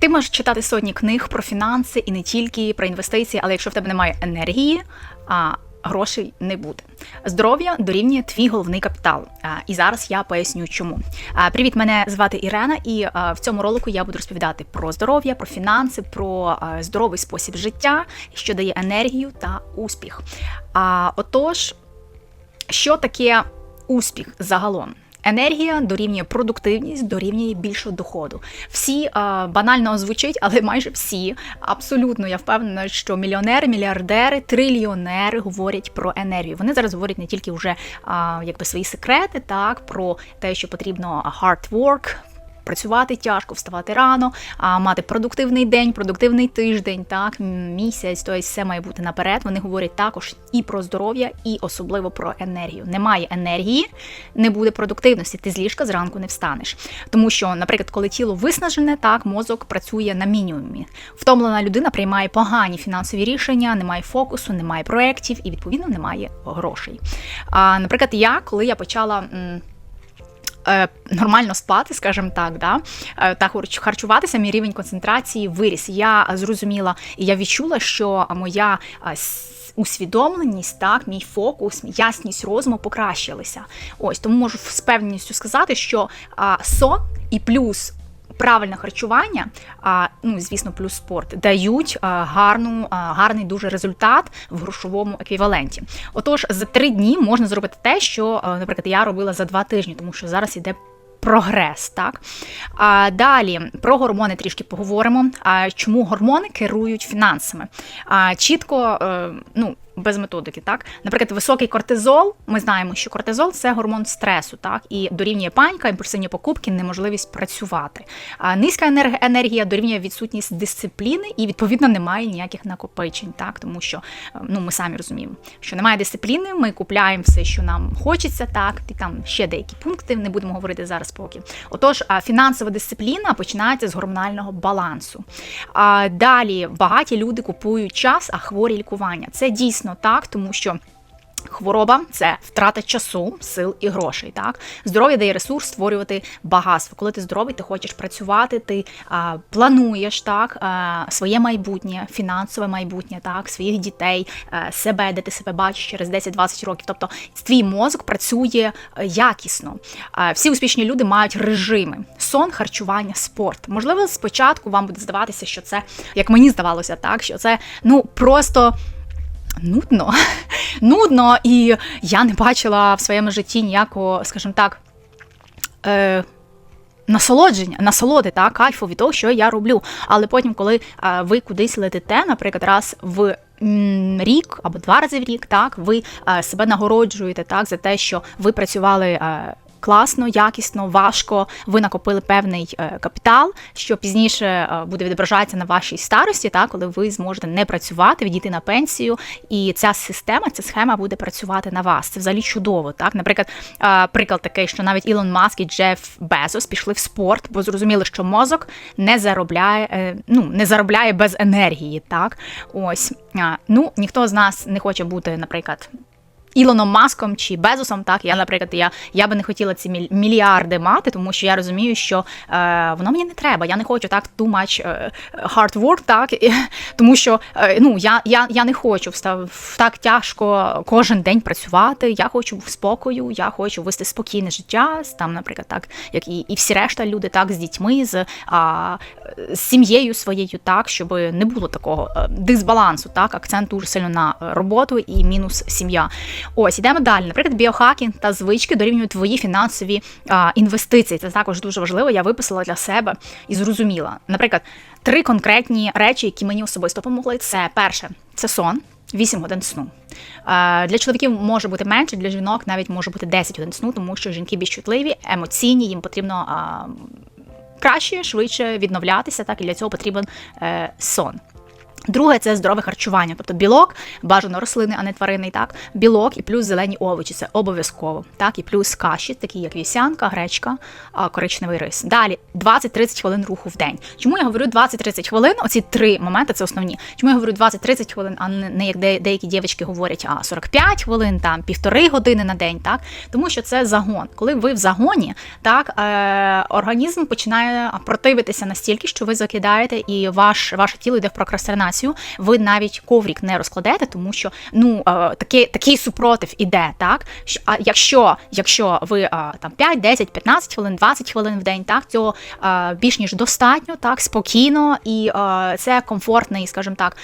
Ти можеш читати сотні книг про фінанси і не тільки про інвестиції, але якщо в тебе немає енергії, а грошей не буде. Здоров'я дорівнює твій головний капітал. І зараз я поясню, чому. Привіт, мене звати Ірена, і в цьому ролику я буду розповідати про здоров'я, про фінанси, про здоровий спосіб життя, що дає енергію та успіх. А отож, що таке успіх загалом? Енергія дорівнює продуктивність, дорівнює більшого доходу. Всі е, банально звучить, але майже всі абсолютно я впевнена, що мільйонери, мільярдери, трильйонери говорять про енергію. Вони зараз говорять не тільки вже е, якби свої секрети, так про те, що потрібно hard work, працювати тяжко, вставати рано, а мати продуктивний день, продуктивний тиждень, так місяць, тобто все має бути наперед. Вони говорять також і про здоров'я, і особливо про енергію. Немає енергії, не буде продуктивності. Ти з ліжка зранку не встанеш. Тому що, наприклад, коли тіло виснажене, так мозок працює на мінімумі. Втомлена людина приймає погані фінансові рішення, немає фокусу, немає проєктів і відповідно немає грошей. А наприклад, я коли я почала. Е, нормально спати, скажімо так, да, е, та харчуватися, мій рівень концентрації виріс. Я зрозуміла і я відчула, що моя усвідомленість, так, мій фокус, ясність розуму покращилися. Ось тому можу з певністю сказати, що сон і плюс правильне харчування, а ну звісно, плюс спорт дають гарну, гарний дуже результат в грошовому еквіваленті. Отож, за три дні можна зробити те, що, наприклад, я робила за два тижні, тому що зараз іде. Прогрес, так а далі про гормони трішки поговоримо. А чому гормони керують фінансами? А чітко, е, ну без методики. Так, Наприклад, високий кортизол, ми знаємо, що кортизол це гормон стресу, так, і дорівнює панька, імпульсивні покупки, неможливість працювати. А низька енергія дорівнює відсутність дисципліни і, відповідно, немає ніяких накопичень, так, тому що ну, ми самі розуміємо, що немає дисципліни, ми купляємо все, що нам хочеться, так, і там ще деякі пункти, не будемо говорити зараз поки. Отож, фінансова дисципліна починається з гормонального балансу. А Далі багаті люди купують час, а хворі лікування. Це дійсно дійсно так, тому що. Хвороба це втрата часу, сил і грошей. Так, здоров'я дає ресурс створювати багатство. Коли ти здоровий, ти хочеш працювати, ти а, плануєш так а, своє майбутнє, фінансове майбутнє, так, своїх дітей, а, себе, де ти себе бачиш через 10-20 років. Тобто твій мозок працює якісно. А, всі успішні люди мають режими: сон, харчування, спорт. Можливо, спочатку вам буде здаватися, що це як мені здавалося, так що це ну просто нудно. Нудно, і я не бачила в своєму житті ніякого, скажімо так, е, насолодження, насолоди, так, кайфу від того, що я роблю. Але потім, коли е, ви кудись летите, наприклад, раз в рік або два рази в рік, так, ви е, себе нагороджуєте так, за те, що ви працювали. Е, класно, якісно, важко. Ви накопили певний е, капітал, що пізніше е, буде відображатися на вашій старості, так, коли ви зможете не працювати, відійти на пенсію, і ця система, ця схема буде працювати на вас. Це взагалі чудово. Так, наприклад, е, приклад такий, що навіть Ілон Маск і Джеф Безос пішли в спорт, бо зрозуміли, що мозок не заробляє, ну не заробляє без енергії. Так, ось ну ніхто з нас не хоче бути, наприклад. Ілоном Маском чи Безосом, так я, наприклад, я я би не хотіла ці мільярди мати, тому що я розумію, що е, воно мені не треба. Я не хочу так too much е, hard work, так тому що е, ну я я, я не хочу встав так тяжко кожен день працювати. Я хочу в спокою, я хочу вести спокійне життя. Там, наприклад, так як і і всі решта люди, так з дітьми, з а, з сім'єю своєю, так щоб не було такого е, дисбалансу, так акцент дуже сильно на роботу і мінус сім'я. Ось ідемо далі. Наприклад, біохакінг та звички дорівнюють твої фінансові а, інвестиції. Це також дуже важливо. Я виписала для себе і зрозуміла. Наприклад, три конкретні речі, які мені особисто допомогли. Це перше, це сон. 8 годин сну. Для чоловіків може бути менше, для жінок навіть може бути 10 годин сну, тому що жінки більш чутливі, емоційні, їм потрібно краще, швидше відновлятися, так і для цього потрібен е, сон. Друге це здорове харчування, тобто білок, бажано рослини, а не тваринний, так, білок і плюс зелені овочі. Це обов'язково. Так, і плюс каші, такі як вівсянка, гречка, коричневий рис. Далі 20-30 хвилин руху в день. Чому я говорю 20-30 хвилин? Оці три моменти це основні. Чому я говорю 20-30 хвилин, а не, як деякі дівчатки говорять, а 45 хвилин, там півтори години на день, так тому що це загон. Коли ви в загоні, так е, організм починає противитися настільки, що ви закидаєте, і ваш ваше тіло йде в прокрастинацію, ви навіть коврік не розкладете, тому що ну е, такий, такий супротив іде, так А якщо, якщо ви е, там 5, 10, 15 хвилин, 20 хвилин в день, так цього е, більш ніж достатньо, так спокійно, і це комфортний, скажімо так,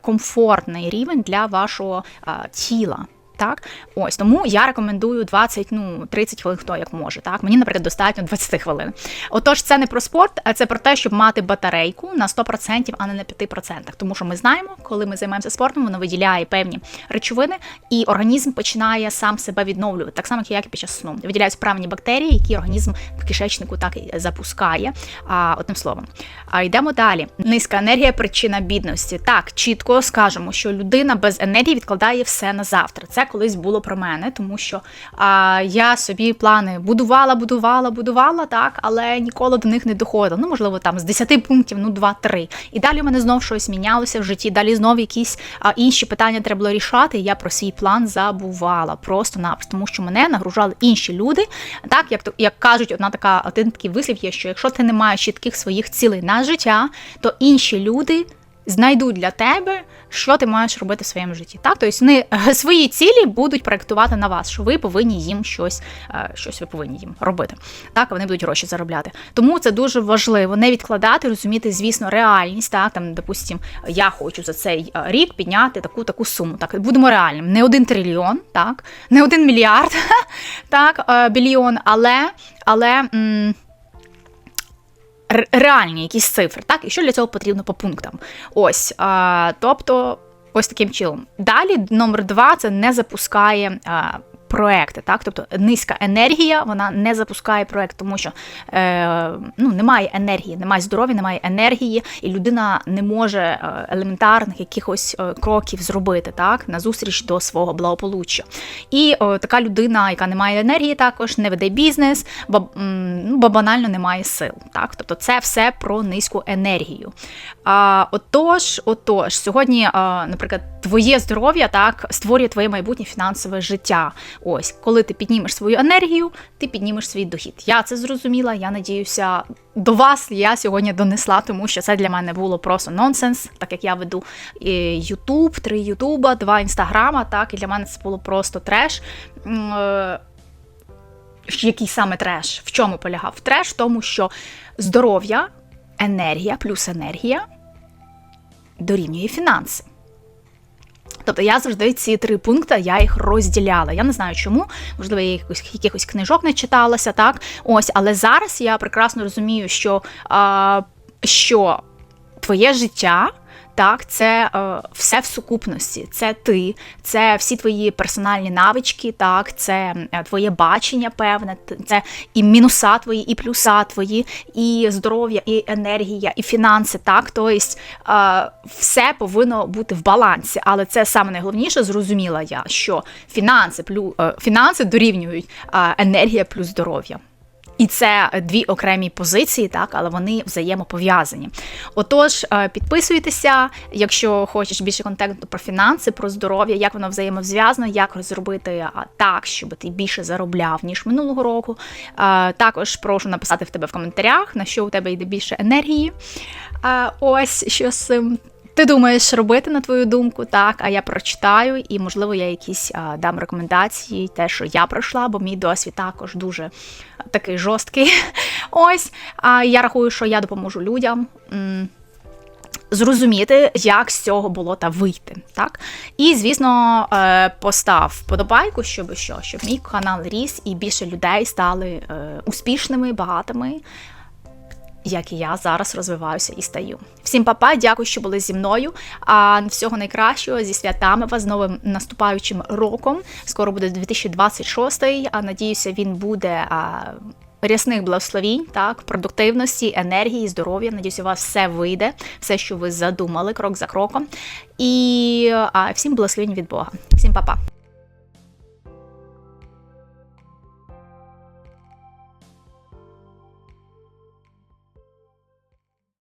комфортний рівень для вашого тіла. Так, ось тому я рекомендую 20, ну 30 хвилин, хто як може. Так, мені, наприклад, достатньо 20 хвилин. Отож, це не про спорт, а це про те, щоб мати батарейку на 100%, а не на 5%. Тому що ми знаємо, коли ми займаємося спортом, воно виділяє певні речовини, і організм починає сам себе відновлювати, так само, як і під час сну. Виділяються правильні бактерії, які організм в кишечнику так і запускає. А, одним словом, а йдемо далі. Низька енергія причина бідності. Так, чітко скажемо, що людина без енергії відкладає все на завтра. Це колись було про мене, тому що а, я собі плани будувала, будувала, будувала, так, але ніколи до них не доходила. Ну, можливо, там з 10 пунктів, ну 2-3. І далі в мене знов щось мінялося в житті. Далі знов якісь а, інші питання треба було рішати. І я про свій план забувала просто-напросто, тому що мене нагружали інші люди. Так, як як кажуть, одна така один такий вислів є, що якщо ти не маєш чітких своїх цілей на життя, то інші люди знайдуть для тебе, що ти маєш робити в своєму житті. Так, тобто вони е, свої цілі будуть проєктувати на вас, що ви повинні їм щось, е, щось ви повинні їм робити. Так, вони будуть гроші заробляти. Тому це дуже важливо не відкладати, розуміти, звісно, реальність. Так, там, допустим, я хочу за цей е, рік підняти таку таку суму. Так, будемо реальним. Не один трильйон, так, не один мільярд, так, біліон, але, але. Реальні якісь цифри, так? І що для цього потрібно по пунктам? Ось, тобто, ось таким чином. Далі, номер два, це не запускає. Проекти, так, тобто низька енергія, вона не запускає проект, тому що е, ну, немає енергії, немає здоров'я, немає енергії, і людина не може е, елементарних якихось е, кроків зробити так, назустріч до свого благополуччя. І е, така людина, яка не має енергії, також не веде бізнес, бо, ну, бо банально не має сил. Так? Тобто це все про низьку енергію. А, отож, отож, сьогодні, а, наприклад, твоє здоров'я так створює твоє майбутнє фінансове життя. Ось, коли ти піднімеш свою енергію, ти піднімеш свій дохід. Я це зрозуміла. Я надіюся, до вас я сьогодні донесла, тому що це для мене було просто нонсенс, так як я веду Ютуб, три Ютуба, два інстаграма. Так, і для мене це було просто треш. Е, який саме треш? В чому полягав? Треш в тому, що здоров'я, енергія плюс енергія дорівнює фінанси. Тобто я завжди ці три пункти я їх розділяла. Я не знаю чому, можливо, я якихось, якихось книжок не читалася, так ось, але зараз я прекрасно розумію, що, а, що твоє життя. Так, це е, все в сукупності. Це ти, це всі твої персональні навички, так, це е, твоє бачення певне, це і мінуса твої, і плюса твої, і здоров'я, і енергія, і фінанси. Так, тобто е, все повинно бути в балансі. Але це саме найголовніше, зрозуміла я, що фінанси плюс е, фінанси дорівнюють е, енергія плюс здоров'я. І це дві окремі позиції, так, але вони взаємопов'язані. Отож, е, підписуйтеся, якщо хочеш більше контенту про фінанси, про здоров'я, як воно взаємозв'язано, як зробити так, щоб ти більше заробляв, ніж минулого року. Е, Також прошу написати в тебе в коментарях, на що у тебе йде більше енергії. Е, Ось що з цим. Ти думаєш робити на твою думку, так, а я прочитаю, і, можливо, я якісь а, дам рекомендації, те, що я пройшла, бо мій досвід також дуже такий жорсткий. Ось. А я рахую, що я допоможу людям. Зрозуміти, як з цього було та вийти, так і звісно, е, постав вподобайку, щоб що, щоб мій канал ріс і більше людей стали е, успішними, багатими, як і я зараз розвиваюся і стаю. Всім папа, дякую, що були зі мною. А всього найкращого зі святами вас з новим наступаючим роком. Скоро буде 2026, а надіюся, він буде. А, рясних благословінь, так, продуктивності, енергії, здоров'я. Надіюсь, у вас все вийде, все, що ви задумали, крок за кроком. І а, всім благословінь від Бога. Всім па-па.